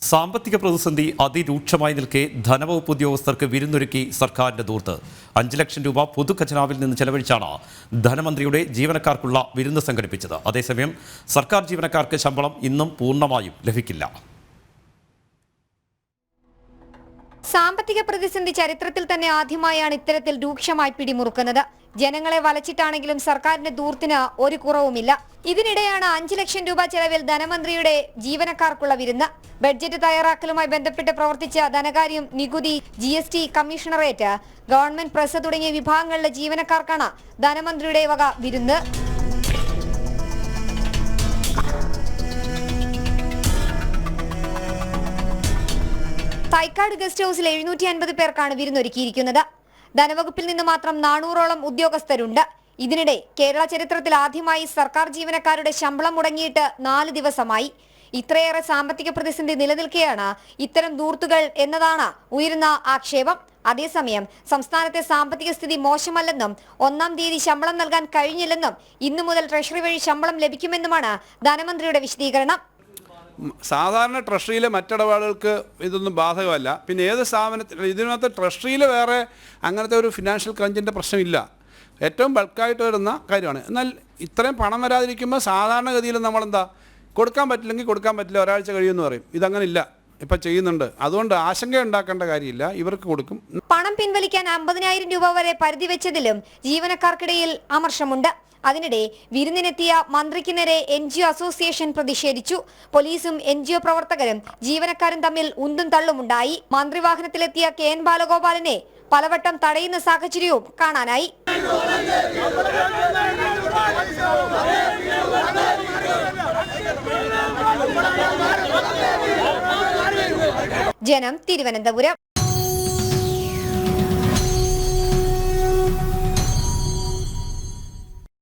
സാമ്പത്തിക പ്രതിസന്ധി അതിരൂക്ഷമായി നിൽക്കെ ധനവകുപ്പ് ഉദ്യോഗസ്ഥർക്ക് വിരുന്നൊരുക്കി സർക്കാരിന്റെ ദൂർത്ത്. അഞ്ച് ലക്ഷം രൂപ പൊതുഖജനാവിൽ നിന്ന് ചെലവഴിച്ചാണ് ധനമന്ത്രിയുടെ ജീവനക്കാർക്കുള്ള വിരുന്ന് സംഘടിപ്പിച്ചത്. അതേസമയം സർക്കാർ ജീവനക്കാർക്ക് ശമ്പളം ഇന്നും പൂർണമായും ലഭിക്കില്ല. സാമ്പത്തിക പ്രതിസന്ധി ചരിത്രത്തിൽ തന്നെ ആദ്യമായാണ് ഇത്തരത്തിൽ രൂക്ഷമായി പിടിമുറുക്കുന്നത്. ജനങ്ങളെ വലച്ചിട്ടാണെങ്കിലും സർക്കാരിന്റെ ദൂർത്തിന് ഒരു കുറവുമില്ല. ഇതിനിടെയാണ് അഞ്ചു ലക്ഷം രൂപ ചെലവിൽ ധനമന്ത്രിയുടെ ജീവനക്കാർക്കുള്ള വിരുന്ന്. ബഡ്ജറ്റ് തയ്യാറാക്കലുമായി ബന്ധപ്പെട്ട് പ്രവർത്തിച്ച ധനകാര്യം നികുതി G S T commissionerate government press തുടങ്ങിയ വിഭാഗങ്ങളിലെ ജീവനക്കാർക്കാണ് ധനമന്ത്രിയുടെ വക വിരുന്ന്. തൈക്കാട് ഗസ്റ്റ് ഹൌസിൽ എഴുന്നൂറ്റി അൻപത് പേർക്കാണ് വിരുന്നൊരുക്കിയിരിക്കുന്നത്. ധനവകുപ്പിൽ നിന്ന് മാത്രം നാനൂറോളം ഉദ്യോഗസ്ഥരുണ്ട്. ഇതിനിടെ കേരള ചരിത്രത്തിൽ ആദ്യമായി സർക്കാർ ജീവനക്കാരുടെ ശമ്പളം മുടങ്ങിയിട്ട് നാല് ദിവസമായി. ഇത്രയേറെ സാമ്പത്തിക പ്രതിസന്ധി നിലനിൽക്കെയാണ് ഇത്തരം ദൂർത്തുകൾ എന്നതാണ് ഉയരുന്ന ആക്ഷേപം. അതേസമയം സംസ്ഥാനത്തെ സാമ്പത്തിക സ്ഥിതി മോശമല്ലെന്നും ഒന്നാം തീയതി ശമ്പളം നൽകാൻ കഴിഞ്ഞില്ലെന്നും ഇന്നു മുതൽ ട്രഷറി വഴി ശമ്പളം ലഭിക്കുമെന്നുമാണ് ധനമന്ത്രിയുടെ വിശദീകരണം. സാധാരണ ട്രഷറിയിലെ മറ്റിടപാടുകൾക്ക് ഇതൊന്നും ബാധകമല്ല. പിന്നെ ഏത് സ്ഥാപനത്തിൽ ഇതിനകത്ത് ട്രഷറിയിൽ വേറെ അങ്ങനത്തെ ഒരു ഫിനാൻഷ്യൽ ക്രഞ്ചിന്റെ പ്രശ്നമില്ല. ഏറ്റവും ബൾക്കായിട്ട് വരുന്ന കാര്യമാണ്. എന്നാൽ ഇത്രയും പണം വരാതിരിക്കുമ്പോൾ സാധാരണഗതിയിൽ നമ്മളെന്താ? കൊടുക്കാൻ പറ്റില്ലെങ്കിൽ കൊടുക്കാൻ പറ്റില്ല. ഒരാഴ്ച കഴിയുമെന്ന് പറയും. ഇതങ്ങനെ ഇല്ല ഇപ്പം ചെയ്യുന്നുണ്ട്. അതുകൊണ്ട് ആശങ്ക ഉണ്ടാക്കേണ്ട കാര്യമില്ല. ഇവർക്ക് കൊടുക്കും. പണം പിൻവലിക്കാൻ അമ്പതിനായിരം രൂപ വരെ പരിധി വെച്ചതിലും ജീവനക്കാർക്കിടയിൽ അമർഷമുണ്ട്. അതിനിടെ വിരുന്നിനെത്തിയ മന്ത്രിക്ക് നേരെ എൻ ജി ഒ അസോസിയേഷൻ പ്രതിഷേധിച്ചു. പോലീസും എൻ ജി ഒ പ്രവർത്തകരും ജീവനക്കാരും തമ്മിൽ ഉന്തും തള്ളുമുണ്ടായി. മന്ത്രി വാഹനത്തിലെത്തിയ കെ എൻ ബാലഗോപാലനെ പലവട്ടം തടയുന്ന സാഹചര്യവും കാണാനായി. ജനം തിരുവനന്തപുരം.